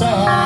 在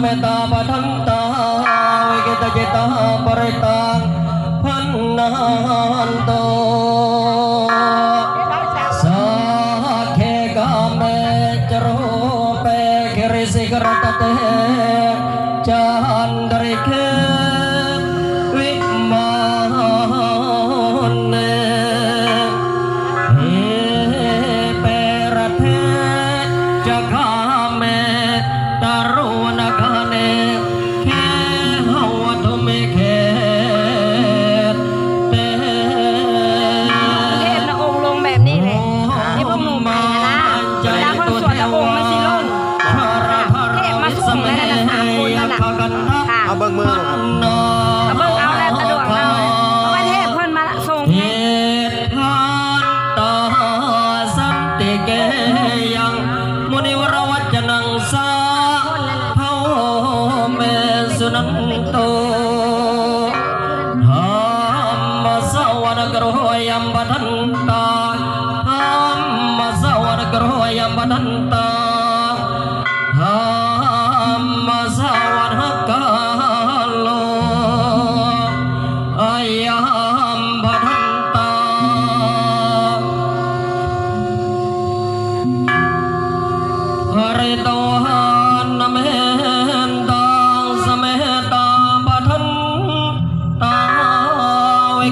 เมตตาปันตาวิกิตจิตาปริตังพันนันโตสาเคกามเมจโรเปกิริสิกรตเตจันดริเควิมานเนเปรเทจักาเมตรุณ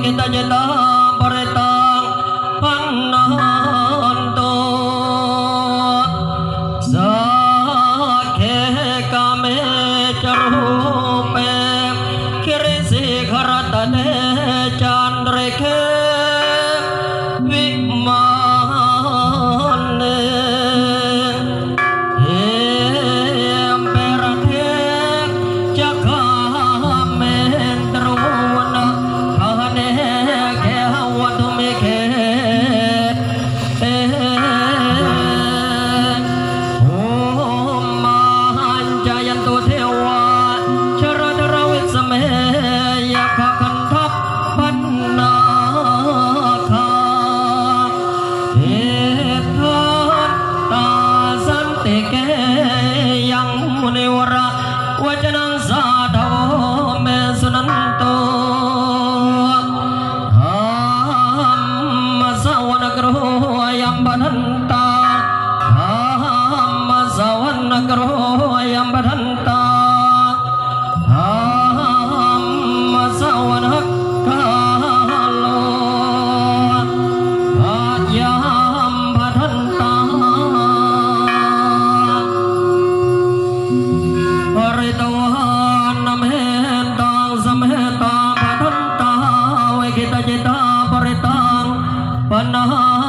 元旦，元旦。মন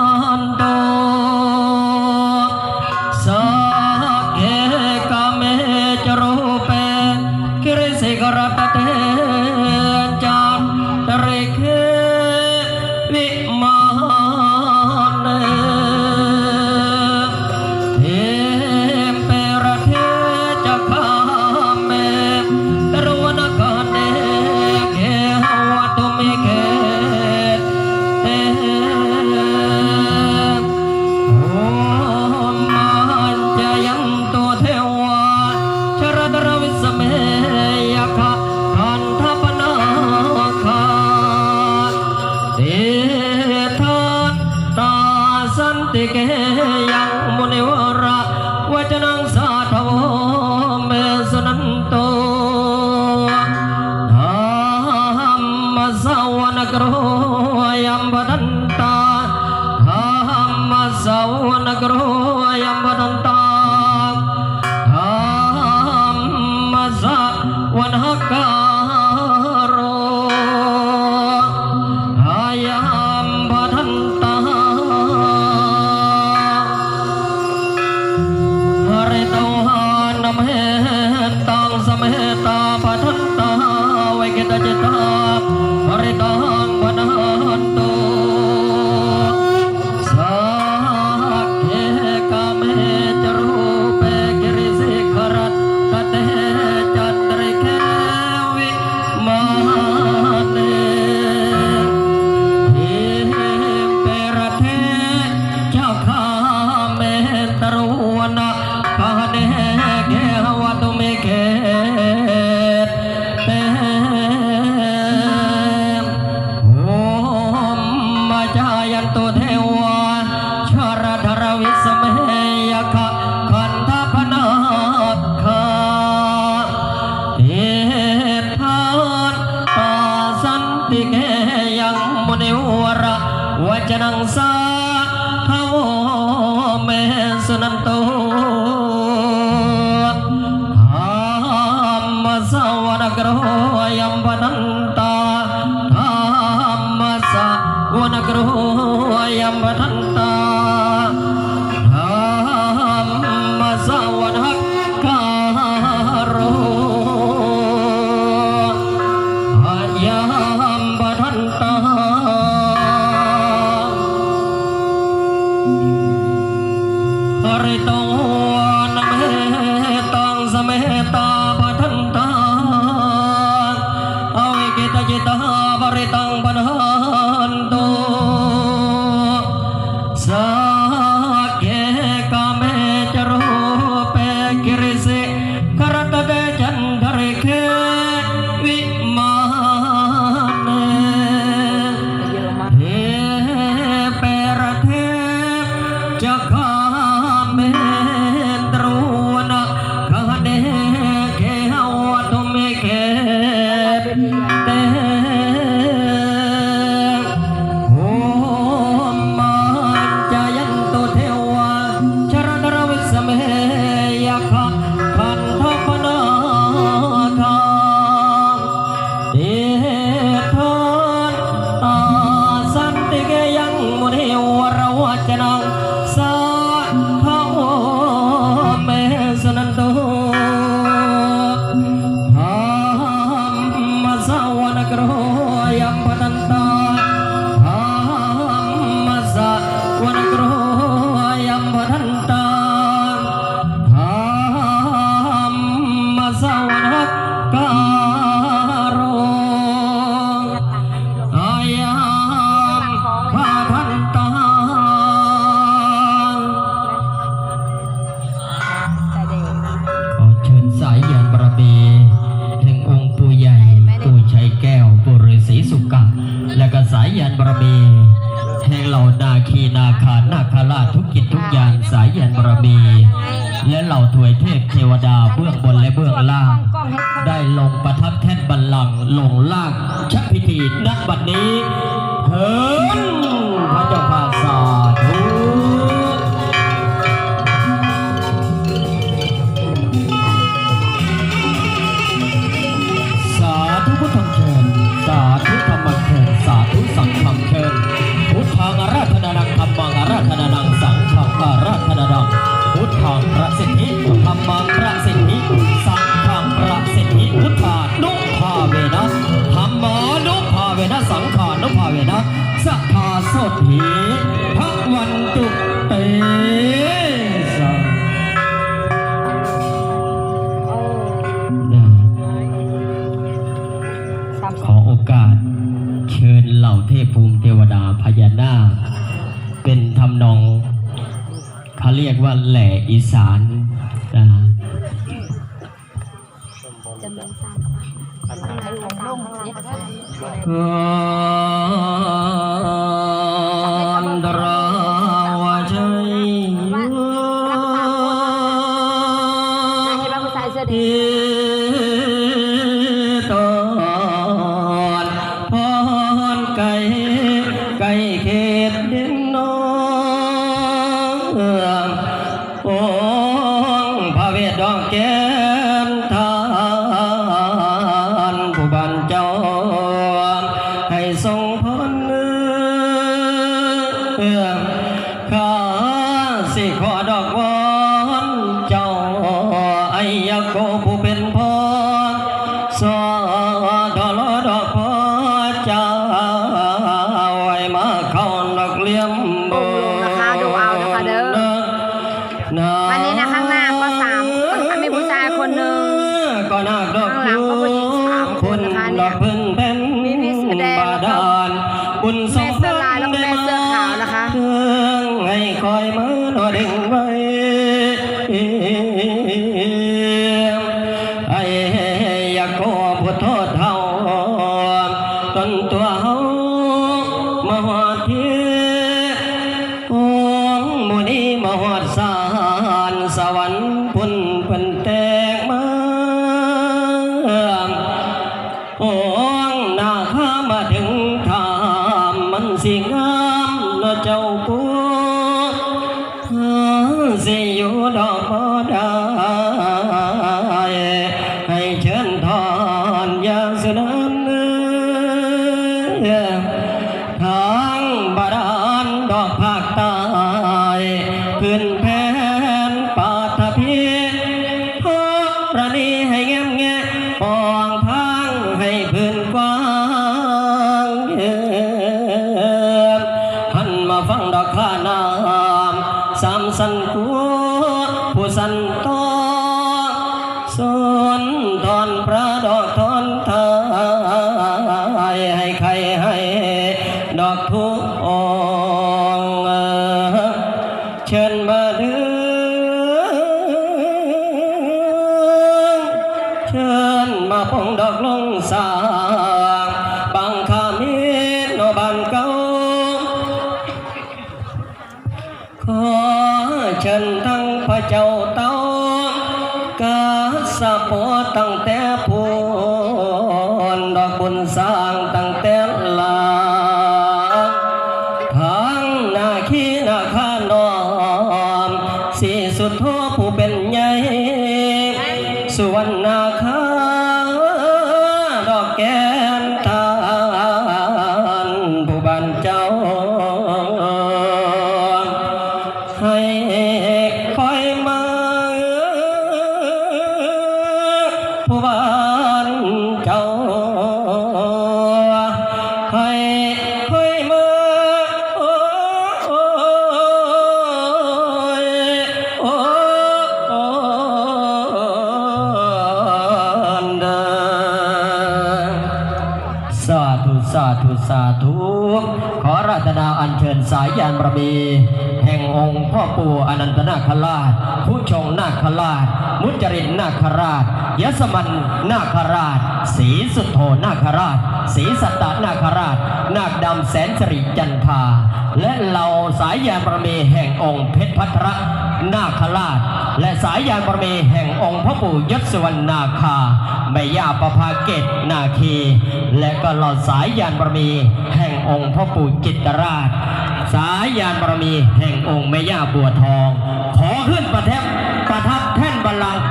Ramadan เหตุทนต่อสันติแกยังบนหัวระวจนังสาทาวเมสนันโต Nah, ว่แหล่อีสานนะอันดราวาชัย ต yeah. ด นา ธุสาธุสาธุขอรัตนาอัญเชิญสายยานบารมี แห่งองค์พ่อปู่อนันตนาคราช ผู้ชงนาคราช มุจรินนาคราชยสมันนาคราชศรีสุโธนาคราชศรีสัตตนาคราช นาคดำแสนสิริจันทาและเหล่าสายยานบารมีแห่งองค์เพชรพัทร นาคราช และสายยานบารมีแห่งองค์พระปู่ยศวรรณนาคาแม่ย่าประภาเกตนาคี และก็หล่าสายยานบารมีแห่งองค์พระปู่จิตรราช สายยานบารมีแห่งองค์แม่ย่าบัวทอง ขอขึ้นประทับประทับแท่นบัลลังก์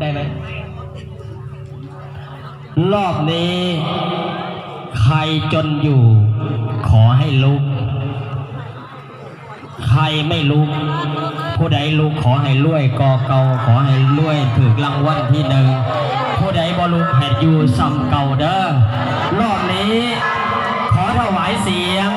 ได้ไหมรอบนี้ ใครจนอยู่ ขอให้ลุก ใครไม่ลุก ผู้ใดลุกขอให้รวยกอเก่าขอให้รวยถือรางวัลที่หนึ่งผู้ใดบ่ลุกให้อยู่ซ้ำเก่าเด้อรอบนี้ ขอถวายเสียง